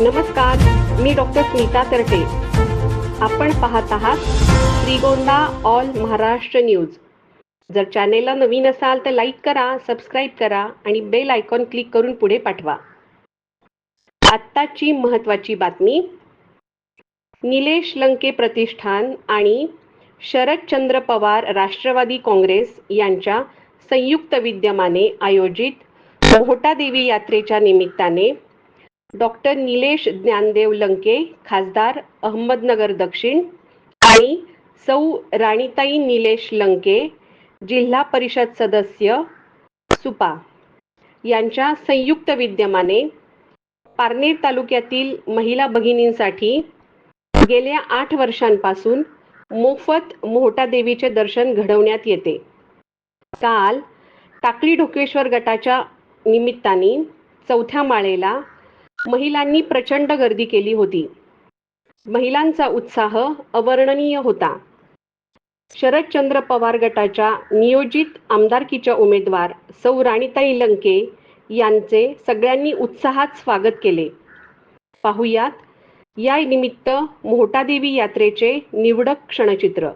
नमस्कार मी डॉक्टर स्मिता तरटे आपण पाहत आहात श्रीगोंदा ऑल महाराष्ट्र न्यूज. जर चॅनेलला नवीन असाल तर लाईक करा सबस्क्राईब करा आणि बेल आयकॉन क्लिक करून पुढे पाठवा. आत्ताची महत्त्वाची बातमी. निलेश लंके प्रतिष्ठान आणि शरदचंद्र पवार राष्ट्रवादी काँग्रेस यांच्या संयुक्त विद्यमाने आयोजित मोहटादेवी यात्रेच्या निमित्ताने डॉक्टर निलेश ज्ञानदेव लंके खासदार अहमदनगर दक्षिण आणि सौ राणीताई निलेश लंके जिल्हा परिषद सदस्य सुपा. यांच्या संयुक्त विद्यमाने पारनेर तालुक्यातील महिला भगिनींसाठी गेल्या आठ वर्षांपासून मोफत मोहटा देवीचे दर्शन घडवण्यात येते. काल टाकळी ढोकेश्वर गटाच्या निमित्ताने चौथ्या माळेला महिलांनी प्रचंड गर्दी केली होती. महिलांचा उत्साह अवर्णनीय होता. शरदचंद्र पवार गटाच्या नियोजित आमदारकीच्या उमेदवार सौ राणीताई लंके यांचे सगळ्यांनी उत्साहात स्वागत केले. पाहुयात या निमित्त मोहटादेवी यात्रेचे निवडक क्षणचित्र.